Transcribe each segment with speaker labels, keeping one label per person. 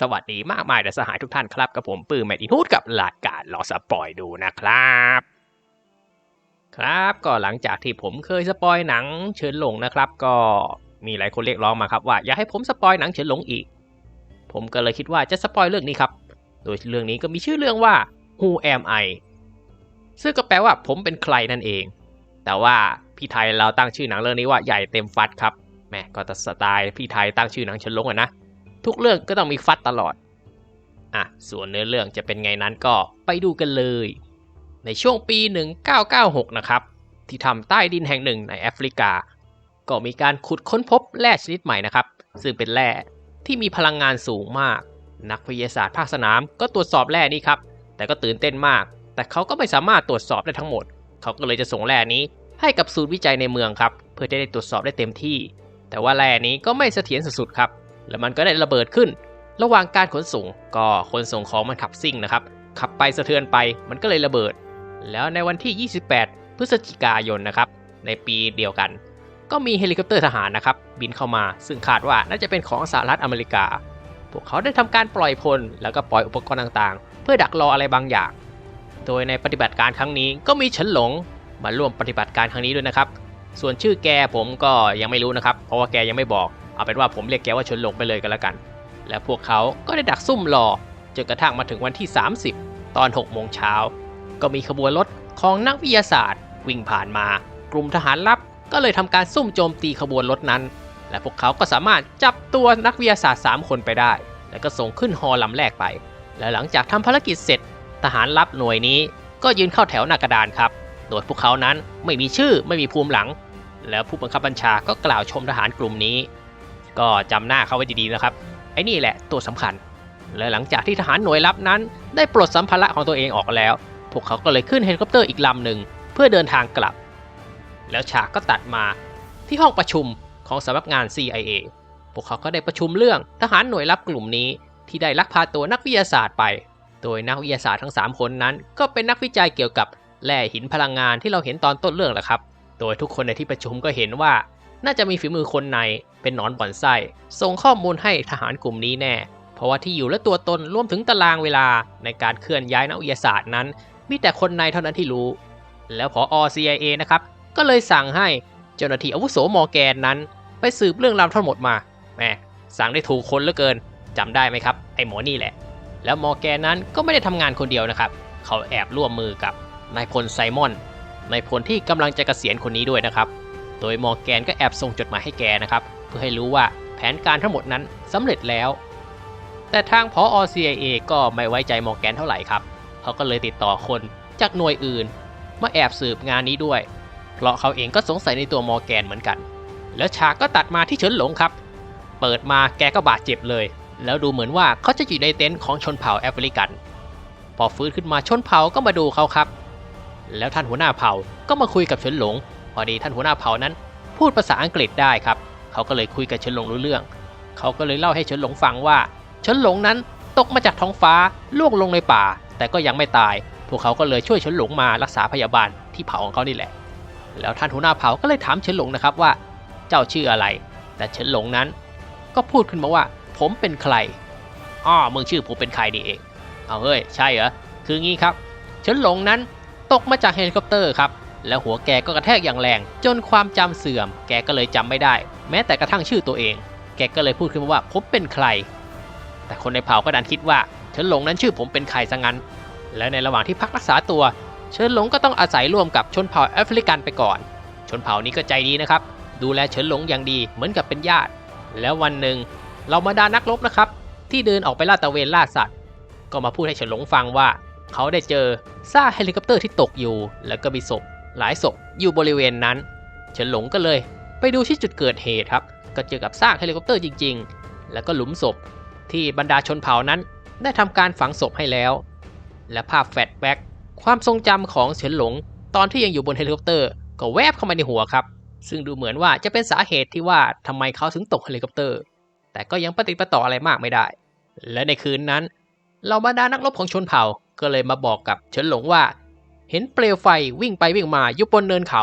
Speaker 1: สวัสดีมากมายแต่สหายทุกท่านครับกับผมปื้มแมดอินฮูดกับรายการลอสปอยดูนะครับ ครับก็หลังจากที่ผมเคยสปอยหนังเฉินหลงนะครับ ก็มีหลายคนเรียกร้องมาครับว่าอยากให้ผมสปอยหนังเฉินหลงอีก ผมก็เลยคิดว่าจะสปอยเรื่องนี้ครับ โดยเรื่องนี้ก็มีชื่อเรื่องว่า Who Am I ซึ่งก็แปลว่าผมเป็นใครนั่นเอง แต่ว่าพี่ไทยเราตั้งชื่อหนังเรื่องนี้ว่าใหญ่เต็มฟัดครับแม่ก็สไตล์พี่ไทยตั้งชื่อหนังเฉินหลงอะนะ ทุกเรื่องก็ต้องมีฟัดตลอด อะ ส่วนเนื้อเรื่องจะเป็นไงนั้นก็ไปดูกันเลย ในช่วงปี 1996 นะครับ ที่ทำใต้ดินแห่งหนึ่งในแอฟริกา ก็มีการขุดค้นพบแร่ชนิดใหม่นะครับ ซึ่งเป็นแร่ที่มีพลังงานสูงมาก นักวิทยาศาสตร์ภาคสนามก็ตรวจสอบแร่นี้ครับ แต่ก็ตื่นเต้นมาก แต่เขาก็ไม่สามารถตรวจสอบได้ทั้งหมด เขาก็เลยจะส่งแร่นี้ให้กับศูนย์วิจัยในเมืองครับ เพื่อจะได้ตรวจสอบได้เต็มที่ แต่ว่าแร่นี้ก็ไม่เสถียรสุดๆครับ แล้วมันก็ได้ระเบิดขึ้น ระหว่างการขนส่งก็ขนส่งของมันขับซิ่งนะครับ ขับไปสะเทือนไปมันก็เลยระเบิด แล้วในวันที่ 28 พฤศจิกายนนะครับ ในปีเดียวกัน ก็มีเฮลิคอปเตอร์ทหารนะครับ บินเข้ามาซึ่งคาดว่าน่าจะเป็นของสหรัฐอเมริกา พวกเขาได้ทำการปล่อยพล แล้วก็ปล่อยอุปกรณ์ต่างๆ เพื่อดักรออะไรบางอย่าง โดยในปฏิบัติการครั้งนี้ก็มีเฉินหลงมาร่วมปฏิบัติการครั้งนี้ด้วยนะครับ ส่วนชื่อแกผมก็ยังไม่รู้นะครับ เพราะว่าแกยังไม่บอก เอาเป็นว่าผมเรียกแกว่าเฉินหลงไปเลยกันแล้วกัน และพวกเขาก็ได้ดักซุ่มรอจนกระทั่งมาถึงวันที่ 30 ตอน6โมงเช้า ก็มีขบวนรถของนักวิทยาศาสตร์ วิ่งผ่านมา กลุ่มทหารลับก็เลยทำการซุ่มโจมตีขบวนรถนั้น และพวกเขาก็สามารถจับตัวนักวิทยาศาสตร์ 3 คนไปได้ แล้วก็ส่งขึ้นฮอลำแรกไป และหลังจากทำภารกิจเสร็จ ทหารลับหน่วยนี้ก็ยืนเข้าแถวหน้ากระดานครับ โดยพวกเขานั้นไม่มีชื่อไม่มีภูมิหลัง แล้วผู้บังคับบัญชาก็กล่าวชมทหารกลุ่มนี้ ก็จำหน้าเขาไว้ดีๆนะครับ ไอ้นี่แหละตัวสำคัญ และหลังจากที่ทหารหน่วยลับนั้น ได้ปลดสัมภาระของตัวเองออกแล้ว พวกเขาก็เลยขึ้นเฮลิคอปเตอร์อีกลำหนึ่งเพื่อเดินทางกลับ แล้วฉากก็ตัดมาที่ห้องประชุมของสำนักงาน CIA พวกเขาก็ได้ประชุมเรื่องทหารหน่วยลับกลุ่มนี้ที่ได้ลักพาตัวนักวิทยาศาสตร์ไป โดยนักวิทยาศาสตร์ทั้ง 3 คนนั้น ก็เป็นนักวิจัยเกี่ยวกับแร่หินพลังงานที่เราเห็นตอนต้นเรื่องแหละครับ โดยทุกคนในที่ประชุมก็เห็นว่า น่าจะมีฝีมือคนในเป็นหนอนบ่อนไส้ส่งข้อมูลให้ทหารกลุ่มนี้แน่ เพราะว่าที่อยู่และตัวตนรวมถึงตารางเวลาในการเคลื่อนย้ายนักวิทยาศาสตร์นั้น มีแต่คนในเท่านั้นที่รู้ แล้วพอ CIA นะครับก็เลยสั่งให้เจ้าหน้าที่อาวุโสมอแกนนั้น ไปสืบเรื่องราวทั้งหมดมาแหมสั่งได้ถูกคนเหลือเกินจำได้ไหมครับไอ้หมอนี่แหละ แล้วมอแกนนั้นก็ไม่ได้ทำงานคนเดียวนะครับ เขาแอบร่วมมือกับนายพลไซมอนนายพลที่กำลังจะเกษียณคนนี้ด้วยนะครับ โดยมอร์แกนก็แอบส่งจดหมายให้แกนะครับ เพื่อให้รู้ว่าแผนการทั้งหมดนั้นสำเร็จแล้ว แต่ทางพอ CIA ก็ไม่ไว้ใจมอร์แกนเท่าไหร่ครับ เขาก็เลยติดต่อคนจากหน่วยอื่น มาแอบสืบงานนี้ด้วย เพราะเขาเองก็สงสัยในตัวมอร์แกนเหมือนกัน แล้วฉากก็ตัดมาที่เฉินหลงครับ เปิดมาแกก็บาดเจ็บเลย แล้วดูเหมือนว่าเขาจะอยู่ในเต็นท์ของชนเผ่าแอฟริกัน พอฟื้นขึ้นมาชนเผ่าก็มาดูเขาครับ แล้วท่านหัวหน้าเผ่าก็มาคุยกับเฉินหลง พอดีท่านหัวหน้าเผ่านั้น พูดภาษาอังกฤษได้ครับ เขาก็เลยคุยกับเฉินหลงรู้เรื่อง เขาก็เลยเล่าให้เฉินหลงฟังว่าเฉินหลงนั้นตกมาจากท้องฟ้าล่วงลงในป่า แต่ก็ยังไม่ตาย พวกเขาก็เลยช่วยเฉินหลงมารักษาพยาบาลที่เผ่าของเขานี่แหละ แล้วท่านหัวหน้าเผ่าก็เลยถามเฉินหลงนะครับว่า เจ้าชื่ออะไร แต่เฉินหลงนั้น ก็พูดขึ้นมาว่า ผมเป็นใครอ้อมึงชื่อผมเป็นใครนี่เอง เอาเฮ้ยใช่เหรอคืองี้ครับเฉินหลงนั้นตกมาจากเฮลิคอปเตอร์ครับ แล้วหัวแกก็กระแทกอย่างแรง จนความจำเสื่อม แกก็เลยจำไม่ได้ แม้แต่กระทั่งชื่อตัวเอง แกก็เลยพูดขึ้นมาว่าผมเป็นใคร แต่คนในเผ่าก็ดันคิดว่าเฉินหลงนั้นชื่อผมเป็นใครซะงั้น แล้วในระหว่างที่พักรักษาตัว เฉินหลงก็ต้องอาศัยร่วมกับชนเผ่าแอฟริกันไปก่อน ชนเผ่านี้ก็ใจดีนะครับ ดูแลเฉินหลงอย่างดีเหมือนกับเป็นญาติ แล้ววันหนึ่งเรามาดานักรบนะครับที่เดินออกไปลาดตะเวนล่าสัตว์ ก็มาพูดให้เฉินหลงฟังว่า เขาได้เจอซากเฮลิคอปเตอร์ที่ตกอยู่ แล้วก็มีศพ หลายศพอยู่บริเวณนั้นเฉินหลงก็เลย ไปดูที่จุดเกิดเหตุครับ ก็เจอกับซากเฮลิคอปเตอร์จริง ๆ แล้วก็หลุมศพที่บรรดาชนเผ่านั้น ได้ทำการฝังศพให้แล้ว และภาพแฟลชแบ็กความทรงจำของเฉินหลง ตอนที่ยังอยู่บนเฮลิคอปเตอร์ก็แวบเข้ามาในหัวครับ ซึ่งดูเหมือนว่าจะเป็นสาเหตุที่ว่าทำไมเขาถึงตกเฮลิคอปเตอร์ แต่ก็ยังปฏิประต่ออะไรมากไม่ได้ และในคืนนั้นเราบรรดานักรบของชนเผ่าก็เลยมาบอกกับเฉินหลงว่า เห็นเปลวไฟวิ่งไปวิ่งมาอยู่บนเนินเขา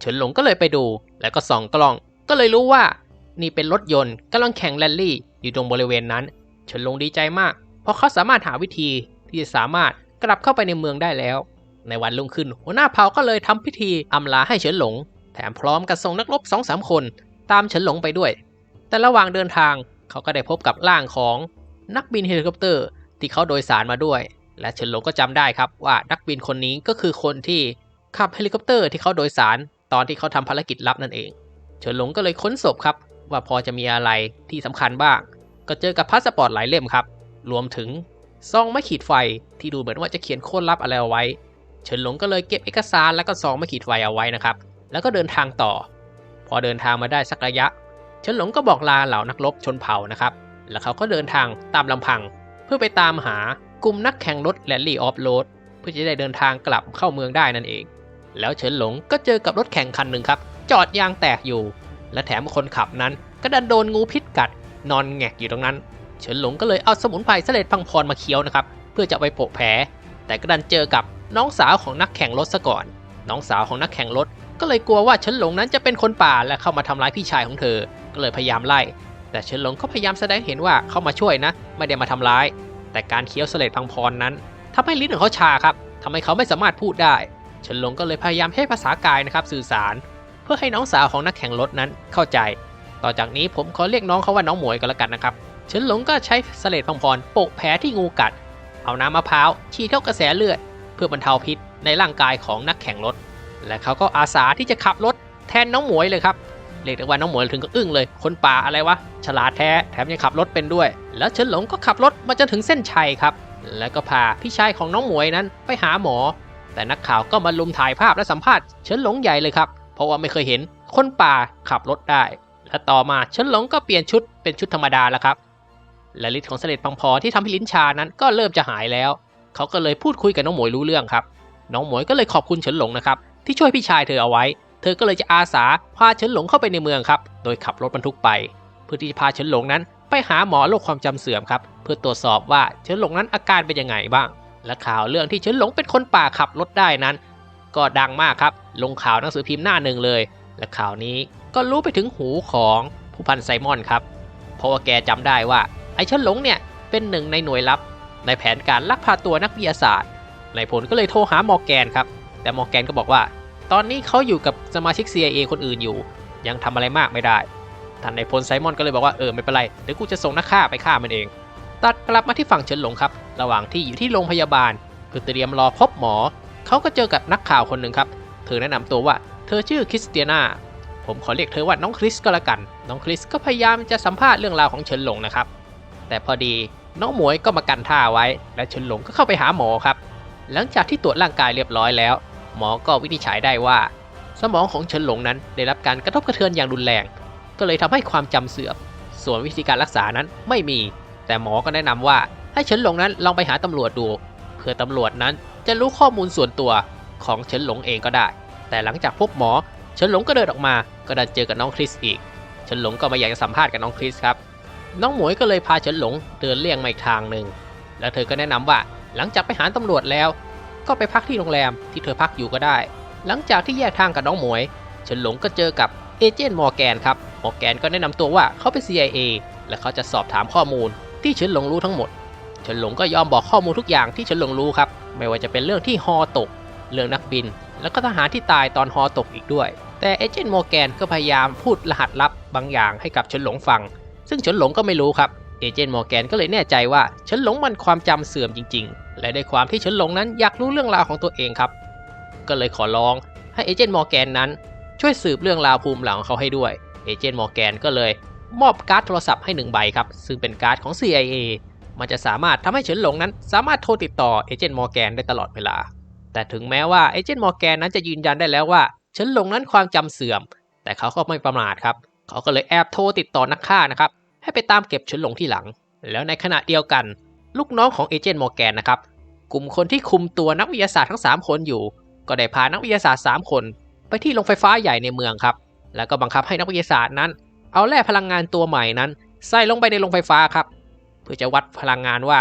Speaker 1: เฉินหลงก็เลยไปดู แล้วก็ส่องกล้อง ก็เลยรู้ว่า นี่เป็นรถยนต์กำลังแข่งแรลลี่อยู่ตรงบริเวณนั้น เฉินหลงดีใจมาก เพราะเขาสามารถหาวิธีที่จะสามารถกลับเข้าไปในเมืองได้แล้ว ในวันรุ่งขึ้น หัวหน้าเผ่าก็เลยทำพิธีอำลาให้เฉินหลง แถมพร้อมกับส่งนักรบสองสามคน ตามเฉินหลงไปด้วย แต่ระหว่างเดินทางเขาก็ได้พบกับร่างของนักบินเฮลิคอปเตอร์ที่เขาโดยสารมาด้วย และเฉินหลงก็จำได้ครับว่านักบินคนนี้ก็คือคนที่ขับเฮลิคอปเตอร์ที่เขาโดยสารตอนที่เขาทำภารกิจลับนั่นเอง เฉินหลงก็เลยค้นศพครับ ว่าพอจะมีอะไรที่สำคัญบ้าง ก็เจอกับพาสปอร์ตหลายเล่มครับ รวมถึงซองไม่ขีดไฟที่ดูเหมือนว่าจะเขียนโค้ดลับอะไรเอาไว้ เฉินหลงก็เลยเก็บเอกสารแล้วก็ซองไม่ขีดไฟเอาไว้นะครับ แล้วก็เดินทางต่อ พอเดินทางมาได้สักระยะ เฉินหลงก็บอกลาเหล่านักรบชนเผ่านะครับ แล้วเขาก็เดินทางตามลำพังเพื่อไปตามหา กลุ่มนักแข่งรถแลนลี่ออฟโรดเพื่อจะได้เดินทางกลับเข้าเมืองได้นั่นเอง แล้วเฉินหลงก็เจอกับรถแข่งคันหนึ่งครับ จอดยางแตกอยู่ และแถมคนขับนั้นก็ดันโดนงูพิษกัด นอนแงกอยู่ตรงนั้น เฉินหลงก็เลยเอาสมุนไพรเสลดพังพรมาเคี้ยวนะครับเพื่อจะไปโปะแผล แต่ก็ดันเจอกับน้องสาวของนักแข่งรถซะก่อน น้องสาวของนักแข่งรถก็เลยกลัวว่าเฉินหลงนั้นจะเป็นคนป่าและเข้ามาทำร้ายพี่ชายของเธอ ก็เลยพยายามไล่ แต่เฉินหลงก็พยายามแสดงเห็นว่าเข้ามาช่วยนะ ไม่ได้มาทำร้าย แต่การเคี้ยวเสลดพังพรนั้นทำให้ลิ้นของเขาชาครับทำให้เขาไม่สามารถพูดได้เฉินหลงก็เลยพยายามให้ภาษากายนะครับสื่อสาร เพื่อให้น้องสาวของนักแข่งรถนั้นเข้าใจ ต่อจากนี้ผมขอเรียกน้องเขาว่าน้องหมวยก็แล้วกันนะครับเฉินหลงก็ใช้เสลดพังพรโปะแผลที่งูกัด เอาน้ำมะพร้าวฉีดเข้ากระแสเลือด เพื่อบรรเทาพิษในร่างกายของนักแข่งรถ และเขาก็อาสาที่จะขับรถแทนน้องหมวยเลยครับ เรียกได้ว่าน้องหมวยถึงก็อึ้งเลย คนป่าอะไรวะ ฉลาดแท้แถมยังขับรถเป็นด้วย แล้วเฉินหลงก็ขับรถมาจนถึงเส้นชัยครับ แล้วก็พาพี่ชายของน้องหมวยนั้นไปหาหมอ แต่นักข่าวก็มาลุมถ่ายภาพและสัมภาษณ์เฉินหลงใหญ่เลยครับ เพราะว่าไม่เคยเห็นคนป่าขับรถได้ และต่อมาเฉินหลงก็เปลี่ยนชุดเป็นชุดธรรมดาแล้วครับ และฤทธิ์ของเสลดพังพอที่ทำให้ลิ้นชานั้นก็เริ่มจะหายแล้ว เขาก็เลยพูดคุยกับน้องหมวยรู้เรื่องครับ น้องหมวยก็เลยขอบคุณเฉินหลงนะครับที่ช่วยพี่ชายเธอเอาไว้ เธอก็เลยจะอาสาพาเฉินหลงเข้าไปในเมืองครับ โดยขับรถบรรทุกไป เพื่อที่จะพาเฉินหลงนั้น ไปหาหมอโรคความจำเสื่อมครับ เพื่อตรวจสอบว่าเฉินหลงนั้นอาการเป็นยังไงบ้าง และข่าวเรื่องที่เฉินหลงเป็นคนป่าขับรถได้นั้น ก็ดังมากครับ ลงข่าวหนังสือพิมพ์หน้าหนึ่งเลย และข่าวนี้ก็รู้ไปถึงหูของผู้พันไซมอนครับ เพราะว่าแกจำได้ว่าไอ้เฉินหลงเนี่ยเป็นหนึ่งในหน่วยลับ ในแผนการลักพาตัวนักวิทยาศาสตร์นายพลก็เลยโทรหามอร์แกนครับ แต่มอร์แกนก็บอกว่า ตอนนี้เขาอยู่กับสมาชิก CIA คนอื่นอยู่ ยังทำอะไรมากไม่ได้ท่านในพลไซมอนก็เลยบอกว่าเออไม่เป็นไรเดี๋ยวกูจะส่งนักฆ่าไปฆ่ามันเอง ตัดกลับมาที่ฝั่งเฉินหลงครับ ระหว่างที่อยู่ที่โรงพยาบาลเพื่อเตรียมรอพบหมอ เขาก็เจอกับนักข่าวคนหนึ่งครับ เธอแนะนำตัวว่าเธอชื่อคริสเตียนาผมขอเรียกเธอว่าน้องคริสก็แล้วกัน น้องคริสก็พยายามจะสัมภาษณ์เรื่องราวของเฉินหลงนะครับ แต่พอดีน้องหมวยก็มากันท่าไว้ และเฉินหลงก็เข้าไปหาหมอครับ หลังจากที่ตรวจร่างกายเรียบร้อยแล้ว หมอก็วินิจฉัยได้ว่า สมองของเฉินหลงนั้นได้รับการกระทบกระเทือนอย่างรุนแรง ก็เลยทำให้ความจำเสื่อม ส่วนวิธีการรักษานั้นไม่มี แต่หมอก็แนะนำว่าให้เฉินหลงนั้นลองไปหาตำรวจดู เพื่อตำรวจนั้นจะรู้ข้อมูลส่วนตัวของเฉินหลงเองก็ได้ แต่หลังจากพบหมอ เฉินหลงก็เดินออกมา ก็ไดันเจอกับน้องคริสอีก เฉินหลงก็ไม่อยากจะสัมภาษณ์กับน้องคริสครับ น้องหมวยก็เลยพาเฉินหลงเดินเลี่ยงมาอีกทางหนึ่ง แล้วเธอก็แนะนำว่าหลังจากไปหาตำรวจแล้ว ก็ไปพักที่โรงแรมที่เธอพักอยู่ก็ได้ หลังจากที่แยกทางกับน้องหมวย เฉินหลงก็เจอกับเอเจนต์มอร์แกนครับ มอร์แกนก็แนะนำตัวว่าเขาเป็น CIA และเขาจะสอบถามข้อมูลที่เฉินหลงรู้ทั้งหมด เฉินหลงก็ยอมบอกข้อมูลทุกอย่างที่เฉินหลงรู้ครับ ไม่ว่าจะเป็นเรื่องที่ฮอตก เรื่องนักบิน แล้วก็ทหารที่ตายตอนฮอตกอีกด้วย แต่เอเจนต์มอร์แกนก็พยายามพูดรหัสลับบางอย่างให้กับเฉินหลงฟัง ซึ่งเฉินหลงก็ไม่รู้ครับ เอเจนต์มอร์แกนก็เลยแน่ใจว่าเฉินหลงมันความจำเสื่อมจริง ๆและได้ความที่เฉินหลงนั้นอยากรู้เรื่องราวของตัวเองครับ ก็เลยขอร้องให้เอเจนต์มอร์แกนนั้นช่วยสืบเรื่องราวภูมิหลังของเขาให้ด้วยเอเจนต์มอร์แกนก็เลยมอบการ์ดโทรศัพท์ให้หนึ่งใบครับ ซึ่งเป็นการ์ดของ CIA มันจะสามารถทำให้เฉินหลงนั้น สามารถโทรติดต่อเอเจนต์มอร์แกนได้ตลอดเวลา แต่ถึงแม้ว่าเอเจนต์มอร์แกนนั้นจะยืนยันได้แล้วว่าเฉินหลงนั้นความจำเสื่อม แต่เขาก็ไม่ประมาทครับ เขาก็เลยแอบโทรติดต่อนักฆ่านะครับ ให้ไปตามเก็บเฉินหลงที่หลัง แล้วในขณะเดียวกัน ลูกน้องของเอเจนต์มอร์แกนนะครับ กลุ่มคนที่คุมตัวนักวิทยาศาสตร์ทั้ง 3 คนอยู่ ก็ได้พานักวิทยาศาสตร์ 3 คน ไปที่โรงไฟฟ้าใหญ่ในเมืองครับ แล้วก็บังคับให้นักวิทยาศาสตร์นั้น เอาแร่พลังงานตัวใหม่นั้น ใส่ลงไปในโรงไฟฟ้าครับ เพื่อจะวัดพลังงานว่า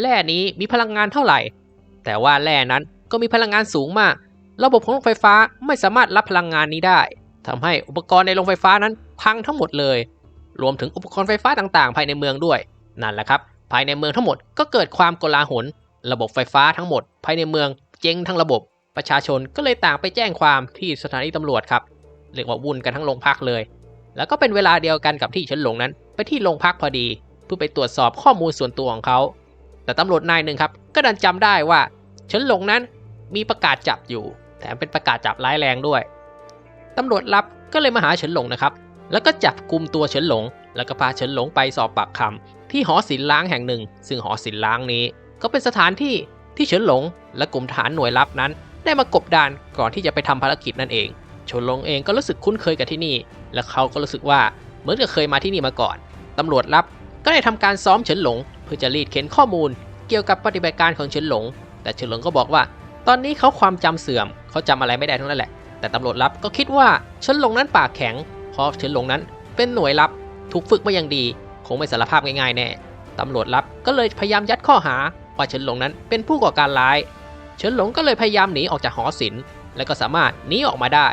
Speaker 1: แร่นี้มีพลังงานเท่าไหร่ แต่ว่าแร่นั้นก็มีพลังงานสูงมาก ระบบของโรงไฟฟ้าไม่สามารถรับพลังงานนี้ได้ทำให้อุปกรณ์ในโรงไฟฟ้านั้นพังทั้งหมดเลย รวมถึงอุปกรณ์ไฟฟ้าต่างๆ ภายในเมืองด้วย นั่นแหละครับ ภายในเมืองทั้งหมดก็เกิดความโกลาหล ระบบไฟฟ้าทั้งหมด ภายในเมืองเจ๊งทั้งระบบ ประชาชนก็เลยต่างไปแจ้งความที่สถานีตำรวจครับ เรียกว่าวุ่นกันทั้งโรงพักเลย แล้วก็เป็นเวลาเดียวกันกับที่เฉินหลงนั้น ไปที่โรงพักพอดี เพื่อไปตรวจสอบข้อมูลส่วนตัวของเขา แต่ตำรวจนายหนึ่งครับ ก็ดันจำได้ว่าเฉินหลงนั้นมีประกาศจับอยู่ แถมเป็นประกาศจับร้ายแรงด้วย ตำรวจลับก็เลยมาหาเฉินหลงนะครับ แล้วก็จับกลุ่มตัวเฉินหลง แล้วก็พาเฉินหลงไปสอบปากคำ ที่หอศิลป์ล้างแห่งหนึ่ง ซึ่งหอศิลป์ล้างนี้ ก็เป็นสถานที่ที่เฉินหลง และกลุ่มทหารหน่วยลับนั้น ได้มากบดานก่อนที่จะไปทำภารกิจนั่นเองเฉินหลงเองก็รู้สึกคุ้นเคยกับที่นี่ และเขาก็รู้สึกว่าเหมือนกับเคยมาที่นี่มาก่อนตำรวจลับก็ได้ทำการซ้อมเฉินหลง เพื่อจะรีดเค้นข้อมูล เกี่ยวกับปฏิบัติการของเฉินหลง แต่เฉินหลงก็บอกว่า ตอนนี้เขาความจำเสื่อม เขาจำอะไรไม่ได้ทั้งนั้นแหละ แต่ตำรวจลับก็คิดว่าเฉินหลงนั้นปากแข็งเพราะเฉินหลงนั้นเป็นหน่วยลับถูกฝึกมาอย่างดี คงไม่สารภาพง่ายๆแน่ ตำรวจลับก็เลยพยายามยัดข้อหา ว่าเฉินหลงนั้นเป็นผู้ก่อการร้าย เฉินหลงก็เลยพยายามหนีออกจากหอศิลป์และก็สามารถหนีออกมาได้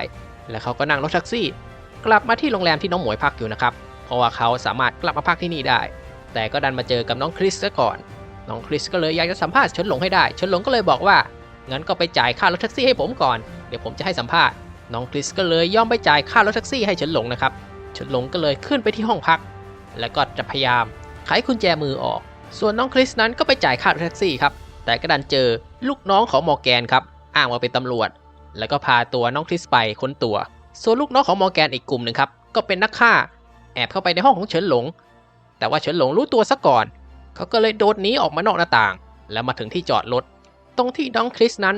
Speaker 1: และเขาก็นั่งรถแท็กซี่ กลับมาที่โรงแรมที่น้องหมวยพักอยู่นะครับ เพราะว่าเขาสามารถกลับมาพักที่นี่ได้ แต่ก็ดันมาเจอกับน้องคริสซะก่อน น้องคริสก็เลยอยากจะสัมภาษณ์เฉินหลงให้ได้ เฉินหลงก็เลยบอกว่า งั้นก็ไปจ่ายค่ารถแท็กซี่ให้ผมก่อน เดี๋ยวผมจะให้สัมภาษณ์ น้องคริสก็เลยยอมไปจ่ายค่ารถแท็กซี่ให้เฉินหลงนะครับ เฉินหลงก็เลยขึ้นไปที่ห้องพัก แล้วก็จะพยายามไขกุญแจมือออก ส่วนน้องคริสนั้นก็ไปจ่ายค่าแท็กซี่ครับ แต่ก็ดันเจอลูกน้องของมอร์แกนครับอ้างว่าเป็นตำรวจ แล้วก็พาตัวน้องคริสไปค้นตัว ส่วนลูกน้องของมอร์แกนอีกกลุ่มหนึ่งครับก็เป็นนักฆ่า แอบเข้าไปในห้องของเฉินหลง แต่ว่าเฉินหลงรู้ตัวซะก่อน เขาก็เลยโดดหนีออกมานอกหน้าต่าง แล้วมาถึงที่จอดรถ ตรงที่น้องคริสนั้น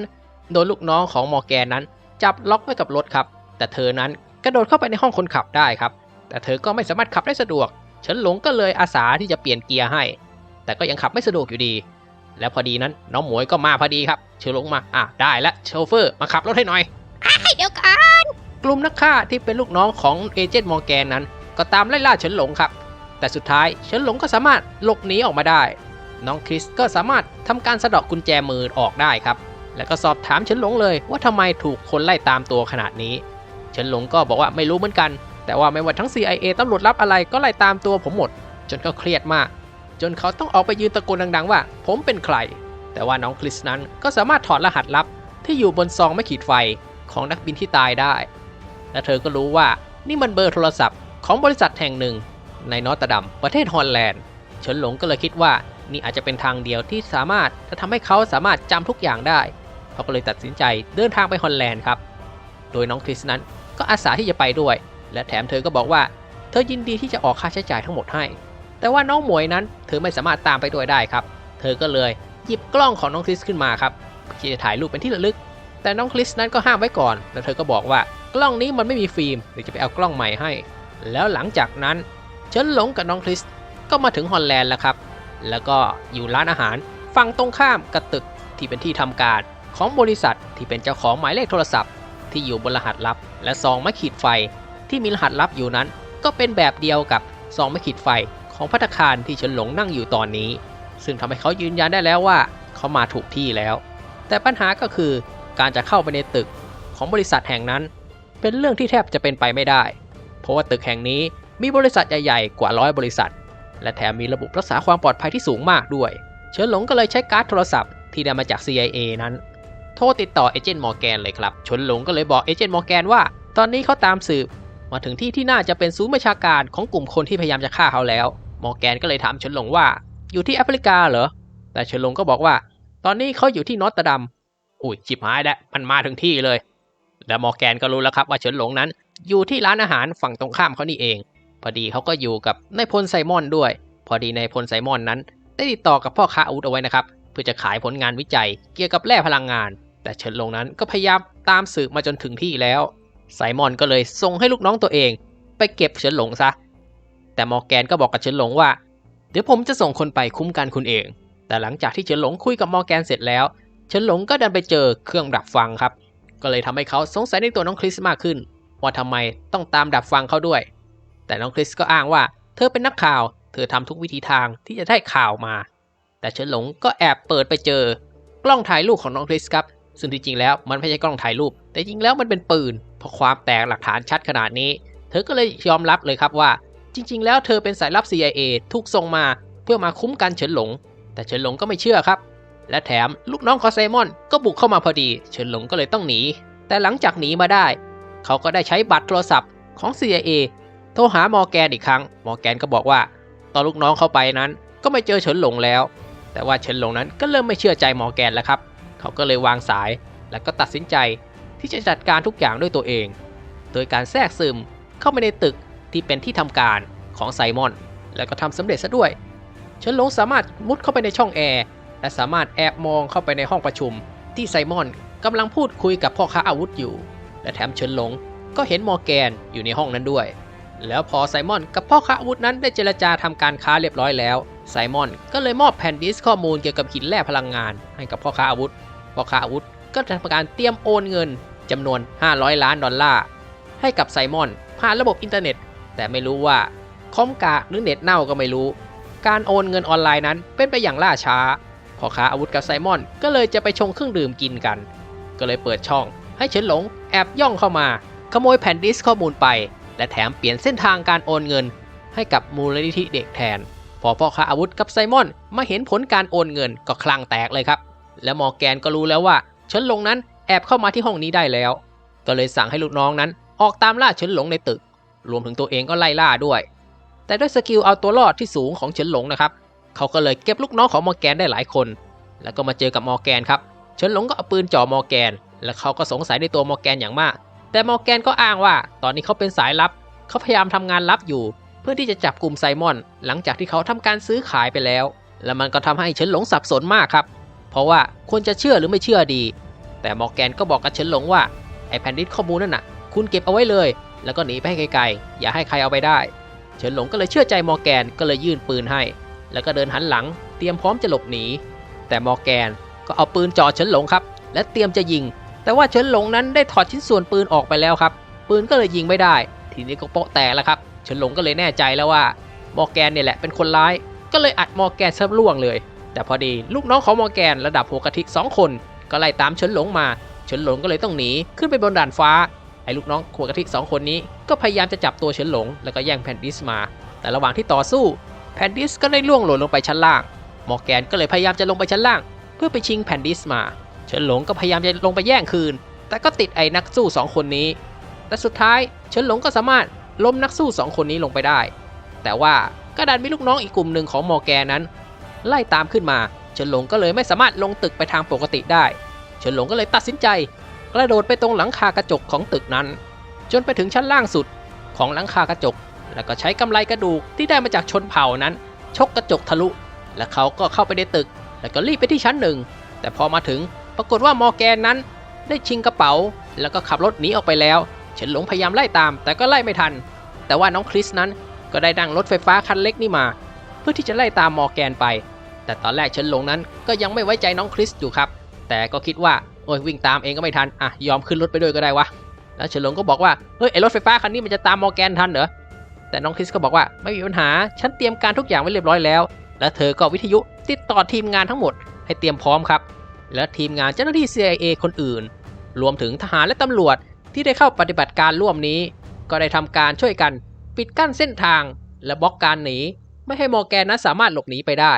Speaker 1: โดนลูกน้องของมอร์แกนนั้น จับล็อกไว้กับรถครับ แต่เธอนั้นกระโดดเข้าไปในห้องคนขับได้ครับ แต่เธอก็ไม่สามารถขับได้สะดวก เฉินหลงก็เลยอาสาที่จะเปลี่ยนเกียร์ให้ แต่ก็ยังขับไม่สะดวกอยู่ดี แล้วพอดีนั้นน้องหมวยก็มาพอดีครับ เฉินหลงมา อะได้แล้วโชเฟอร์มาขับรถให้หน่อย
Speaker 2: ให้เดี๋ยวก่อน
Speaker 1: กลุ่มนักฆ่าที่เป็นลูกน้องของเอเจนต์มอร์แกนนั้น ก็ตามไล่ล่าเฉินหลงครับ แต่สุดท้ายเฉินหลงก็สามารถหลบหนีออกมาได้ น้องคริสก็สามารถทำการสะเดอกกุญแจมือออกได้ครับ แล้วก็สอบถามเฉินหลงเลยว่าทำไมถูกคนไล่ตามตัวขนาดนี้ เฉินหลงก็บอกว่าไม่รู้เหมือนกัน แต่ว่าไม่ว่าทั้ง CIA ตำรวจลับอะไรก็ไล่ตามตัวผมหมด จนเขาเครียดมาก จนเขาต้องออกไปยืนตะโกนดัง ๆ ว่า ผมเป็นใคร แต่ว่าน้องคริสนั้นก็สามารถถอดรหัสลับที่อยู่บนซองไม่ขีดไฟของนักบินที่ตายได้ และเธอก็รู้ว่านี่มันเบอร์โทรศัพท์ของบริษัทแห่งหนึ่ง ในนอตเตดัมประเทศฮอลแลนด์เฉินหลงก็เลยคิดว่านี่อาจจะเป็นทางเดียวที่สามารถจะทำให้เขาสามารถจำทุกอย่างได้ เขาก็เลยตัดสินใจเดินทางไปฮอลแลนด์ครับ โดยน้องคริสนั้นก็อาสาที่จะไปด้วย และแถมเธอก็บอกว่า เธอยินดีที่จะออกค่าใช้จ่ายทั้งหมดให้ แต่ว่าน้องหมวยนั้นเธอไม่สามารถตามไปด้วยได้ครับ เธอก็เลยหยิบกล้องของน้องคริสขึ้นมาครับเพื่อที่จะถ่ายรูปเป็นที่ระลึก แต่น้องคริสนั้นก็ห้ามไว้ก่อน แล้วเธอก็บอกว่ากล้องนี้มันไม่มีฟิล์มเดี๋ยวจะไปเอากล้องใหม่ให้ แล้วหลังจากนั้นเฉินหลงกับน้องคริสก็มาถึงฮอลแลนด์แล้วครับ แล้วก็อยู่ร้านอาหารฝั่งตรงข้ามกับตึกที่เป็นที่ทำการของบริษัทที่เป็นเจ้าของหมายเลขโทรศัพท์ ที่อยู่บนรหัสลับ และซองไม้ขีดไฟ ที่มีรหัสลับอยู่นั้น ก็เป็นแบบเดียวกับซองไม้ขีดไฟของพัตคารที่เฉินหลงนั่งอยู่ตอนนี้ ซึ่งทำให้เขายืนยันได้แล้วว่าเขามาถูกที่แล้ว แต่ปัญหาก็คือการจะเข้าไปในตึกของบริษัทแห่งนั้น เป็นเรื่องที่แทบจะเป็นไปไม่ได้ เพราะว่าตึกแห่งนี้มีบริษัทใหญ่ๆกว่าร้อยบริษัท และแถมมีระบบรักษาความปลอดภัยที่สูงมากด้วย เฉินหลงก็เลยใช้การ์ดโทรศัพท์ที่ได้มาจาก CIA นั้น โทรติดต่อเอเจนต์มอร์แกนเลยครับเฉินหลงก็เลยบอกเอเจนต์มอร์แกนว่า ตอนนี้เขาตามสืบ มาถึงที่ที่น่าจะเป็นศูนย์บัญชาการของกลุ่มคนที่พยายามจะฆ่าเขาแล้ว มอร์แกนก็เลยถามเฉินหลงว่า อยู่ที่แอฟริกาเหรอ แต่เฉินหลงก็บอกว่า ตอนนี้เขาอยู่ที่นอตตดัมอุ้ยชิบหายแล้วมันมาถึงที่เลย แล้วมอร์แกนก็รู้แล้วครับว่าเฉินหลงนั้น อยู่ที่ร้านอาหารฝั่งตรงข้ามเขานี่เอง พอดีเขาก็อยู่กับนายพลไซมอนด้วย พอดีนายพลไซมอนนั้น ได้ติดต่อกับพ่อค้าอาวุธเอาไว้นะครับเพื่อจะขายผลงานวิจัยเกี่ยวกับแร่พลังงาน แต่เฉินหลงนั้นก็พยายามตามสืบมาจนถึงที่แล้ว ไซมอนก็เลยส่งให้ลูกน้องตัวเอง ไปเก็บเฉินหลงซะ แต่มอร์แกนก็บอกกับเฉินหลงว่า เดี๋ยวผมจะส่งคนไปคุ้มกันคุณเอง แต่หลังจากที่เฉินหลงคุยกับมอร์แกนเสร็จแล้วเฉินหลงก็ดันไปเจอเครื่องดักฟังครับ ก็เลยทำให้เขาสงสัยในตัวน้องคริสมากขึ้น ว่าทำไมต้องตามดักฟังเขาด้วย แต่น้องคริสก็อ้างว่า เธอเป็นนักข่าว เธอทำทุกวิธีทางที่จะได้ข่าวมา แต่เฉินหลงก็แอบเปิดไปเจอกล้องถ่ายรูปของน้องคริสครับ ซึ่งที่จริงแล้วมันไม่ใช่กล้องถ่ายรูป แต่จริงแล้วมันเป็นปืน เพราะความแตกหลักฐานชัดขนาดนี้ เธอก็เลยยอมรับเลยครับว่า จริง ๆ แล้วเธอเป็นสายลับ CIA ถูกส่งมาเพื่อมาคุ้มกันเฉินหลง แต่เฉินหลงก็ไม่เชื่อครับ และแถมลูกน้องของไซมอนก็บุกเข้ามาพอดี เฉินหลงก็เลยต้องหนี แต่หลังจากหนีมาได้ เขาก็ได้ใช้บัตรโทรศัพท์ของ CIA โทรหามอแกนอีกครั้ง มอแกนก็บอกว่า ตอนลูกน้องเข้าไปนั้นก็ไม่เจอเฉินหลงแล้ว แต่ว่าเฉินหลงนั้นก็เริ่มไม่เชื่อใจมอแกนแล้วครับ เขาก็เลยวางสาย แล้วก็ตัดสินใจที่จะจัดการทุกอย่างด้วยตัวเอง โดยการแทรกซึมเข้าไปในตึกที่เป็นที่ทำการของไซมอน แล้วก็ทำสำเร็จซะด้วย เฉินหลงสามารถมุดเข้าไปในช่องแอร์และสามารถแอบมองเข้าไปในห้องประชุม ที่ไซมอนกำลังพูดคุยกับพ่อค้าอาวุธอยู่ และแถมเฉินหลงก็เห็นมอร์แกนอยู่ในห้องนั้นด้วย แล้วพอไซมอนกับพ่อค้าอาวุธนั้นได้เจรจาทำการค้าเรียบร้อยแล้ว ไซมอนก็เลยมอบแผ่นดิสก์ข้อมูลเกี่ยวกับหินแร่พลังงานให้กับพ่อค้าอาวุธ พ่อค้าอาวุธก็ทำการเตรียมโอนเงินจำนวน 500 ล้านดอลลาร์ ให้กับไซมอน ผ่านระบบอินเทอร์เน็ต แต่ไม่รู้ว่าคอมกาหรือเน็ตเน่าก็ไม่รู้ การโอนเงินออนไลน์นั้นเป็นไปอย่างล่าช้าพ่อค้าอาวุธกับไซมอน ก็เลยจะไปชงเครื่องดื่มกินกัน ก็เลยเปิดช่องให้เฉินหลงแอบย่องเข้ามา ขโมยแผ่นดิสข้อมูลไป และแถมเปลี่ยนเส้นทางการโอนเงิน ให้กับมูลนิธิเด็กแทน พอพ่อค้าอาวุธกับไซมอน มาเห็นผลการโอนเงินก็คลั่งแตกเลยครับ และมอร์แกนก็รู้แล้วว่าเฉินหลงนั้นแอบเข้ามาที่ห้องนี้ได้แล้ว ก็เลยสั่งให้ลูกน้องนั้น ออกตามล่าเฉินหลงในตึก รวมถึงตัวเองก็ไล่ล่าด้วย แต่ด้วยสกิลเอาตัวรอดที่สูงของเฉินหลงนะครับ เขาก็เลยเก็บลูกน้องของมอร์แกนได้หลายคน แล้วก็มาเจอกับมอร์แกนครับ เฉินหลงก็เอาปืนจ่อมอร์แกน และเขาก็สงสัยในตัวมอร์แกนอย่างมาก แต่มอร์แกนก็อ้างว่า ตอนนี้เขาเป็นสายลับ เขาพยายามทำงานลับอยู่ เพื่อที่จะจับกลุ่มไซมอน หลังจากที่เขาทำการซื้อขายไปแล้ว และมันก็ทำให้เฉินหลงสับสนมากครับ เพราะว่าควรจะเชื่อหรือไม่เชื่อดี แต่มอร์แกนก็บอกกับเฉินหลงว่าไอ้แผ่นดิสข้อมูลนั่นน่ะ คุณเก็บเอาไว้เลย แล้วก็หนีไปให้ไกลๆ อย่าให้ใครเอาไปได้ เฉินหลงก็เลยเชื่อใจมอร์แกนก็เลยยื่นปืนให้ แล้วก็เดินหันหลัง เตรียมพร้อมจะหลบหนี แต่มอร์แกนก็เอาปืนจ่อเฉินหลงครับ และเตรียมจะยิง แต่ว่าเฉินหลงนั้นได้ถอดชิ้นส่วนปืนออกไปแล้วครับ ปืนก็เลยยิงไม่ได้ ทีนี้ก็โปะแตกแล้วครับ เฉินหลงก็เลยแน่ใจแล้วว่ามอร์แกนเนี่ยแหละเป็นคนร้าย ก็เลยอัดมอร์แกนซะล่วงเลย แต่พอดีลูกน้องของมอร์แกนระดับหัวกะทิสองคน ก็ไล่ตามเฉินหลงมาเฉินหลงก็เลยต้องหนีขึ้นไปบนด่านฟ้าไอ้ลูกน้องหัวกะทิสองคนนี้ก็พยายามจะจับตัวเฉินหลง แล้วก็แย่งแผ่นดิสมา แต่ระหว่างที่ต่อสู้แผ่นดิสก็ได้ล่วงหล่นลงไปชั้นล่างมอร์แกนก็เลยพยายามจะลงไปชั้นล่าง เพื่อไปชิงแผ่นดิสมาเฉินหลงก็พยายามจะลงไปแย่งคืน แต่ก็ติดไอ้นักสู้สองคนนี้แต่สุดท้ายเฉินหลงก็สามารถล้มนักสู้สองคนนี้ลงไปได้ แต่ว่าก็ดันมีลูกน้องอีกกลุ่มหนึ่งของมอร์แกนนั้น ไล่ตามขึ้นมาเฉินหลงก็เลยไม่สามารถลงตึกไปทางปกติได้เฉินหลงก็เลยตัดสินใจ กระโดดไปตรงหลังคากระจกของตึกนั้น จนไปถึงชั้นล่างสุดของหลังคากระจก แล้วก็ใช้กำไลกระดูกที่ได้มาจากชนเผ่านั้น ชกกระจกทะลุ และเขาก็เข้าไปในตึก แล้วก็รีบไปที่ชั้นหนึ่งแต่พอมาถึงปรากฏว่ามอร์แกนนั้น ได้ชิงกระเป๋า แล้วก็ขับรถหนีออกไปแล้วเฉินหลงพยายามไล่ตาม แต่ก็ไล่ไม่ทัน แต่ว่าน้องคริสนั้นก็ได้นั่งรถไฟฟ้าคันเล็กนี่มา เพื่อที่จะไล่ตามมอร์แกนไป แต่ตอนแรกเฉินหลงนั้นก็ยังไม่ไว้ใจน้องคริสอยู่ครับ แต่ก็คิดว่าโอ้ยวิ่งตามเองก็ไม่ทันอะยอมขึ้นรถไปด้วยก็ได้วะแล้วเฉินหลงก็บอกว่าเฮ้ยไอรถไฟฟ้าคันนี้มันจะตามมอร์แกนทันเหรอแต่น้องคริสก็บอกว่าไม่มีปัญหาฉันเตรียมการทุกอย่างไว้เรียบร้อยแล้ว และเธอก็วิทยุติดต่อทีมงานทั้งหมดให้เตรียมพร้อมครับ และทีมงานเจ้าหน้าที่ CIA คนอื่น รวมถึงทหารและตำรวจที่ได้เข้าปฏิบัติการร่วมนี้ ก็ได้ทำการช่วยกัน ปิดกั้นเส้นทาง และบล็อกการหนีไม่ให้มอร์แกนนั้นสามารถหลบหนีไปได้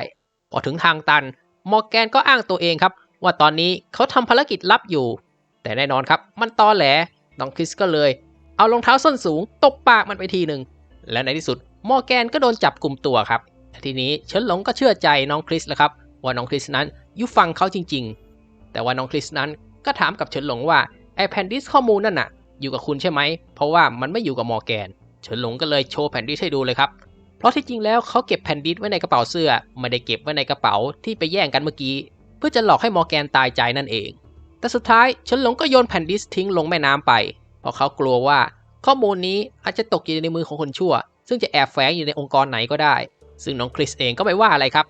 Speaker 1: พอถึงทางตัน มอร์แกนก็อ้างตัวเองครับ ว่าตอนนี้เขาทำภารกิจลับอยู่ แต่แน่นอนครับ มันตอแหลน้องคริสก็เลย เอารองเท้าส้นสูงตบปากมันไปทีหนึ่ง และในที่สุดมอร์แกนก็โดนจับกลุ่มตัวครับทีนี้เฉินหลงก็เชื่อใจน้องคริสแล้วครับ ว่าน้องคริสนั้นยู่ฟังเขาจริง ๆ แต่ว่าน้องคริสนั้นก็ถามกับเฉินหลงว่าไอแผ่นดิสข้อมูลนั่นน่ะ อยู่กับคุณใช่ไหม เพราะว่ามันไม่อยู่กับมอร์แกน เฉินหลงก็เลยโชว์แผ่นดิสให้ดูเลยครับ เพราะที่จริงแล้วเขาเก็บแผ่นดิสไว้ในกระเป๋าเสื้อ ไม่ได้เก็บไว้ในกระเป๋าที่ไปแย่งกันเมื่อกี้ เพื่อจะหลอกให้มอร์แกนตายใจนั่นเอง แต่สุดท้ายเฉินหลงก็โยนแผ่นดิสทิ้งลงแม่น้ำไป เพราะเขากลัวว่า ข้อมูลนี้อาจจะตกอยู่ในมือของคนชั่ว ซึ่งจะแอบแฝงอยู่ในองค์กรไหนก็ได้ ซึ่งน้องคริสเองก็ไม่ว่าอะไรครับ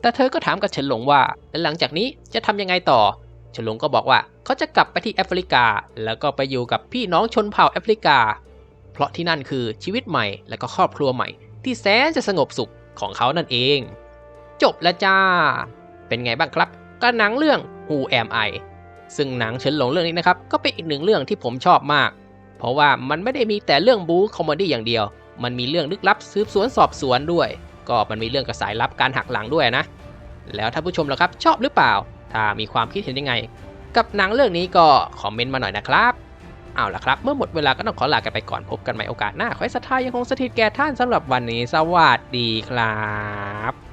Speaker 1: แต่เธอก็ถามกับเฉินหลงว่าแล้วหลังจากนี้จะทำยังไงต่อเฉินหลงก็บอกว่าเขาจะกลับไปที่แอฟริกา แล้วก็ไปอยู่กับพี่น้องชนเผ่าแอฟริกา เพราะที่นั่นคือชีวิตใหม่และก็ครอบครัวใหม่ ที่แสนจะสงบสุขของเขานั่นเอง จบแล้วจ้า เป็นไงบ้างครับก็หนังเรื่อง Who Am I ซึ่งหนังเฉินหลงเรื่องนี้นะครับ ก็เป็นอีกหนึ่งเรื่องที่ผมชอบมาก เพราะว่ามันไม่ได้มีแต่เรื่องบู๊คอมเมดี้อย่างเดียว มันมีเรื่องลึกลับสืบสวนสอบสวนด้วย ก็มันมีเรื่องกับสายลับการหักหลังด้วยนะ แล้วท่านผู้ชมล่ะครับ ชอบหรือเปล่า ถ้ามีความคิดเห็นยังไง กับหนังเรื่องนี้ก็คอมเมนต์มาหน่อยนะครับ เอาละครับ เมื่อหมดเวลาก็ต้องขอลากันไปก่อนพบกันใหม่โอกาสหน้าขอให้ศรัทธายังคงสถิตแก่ท่านสำหรับวันนี้สวัสดีครับ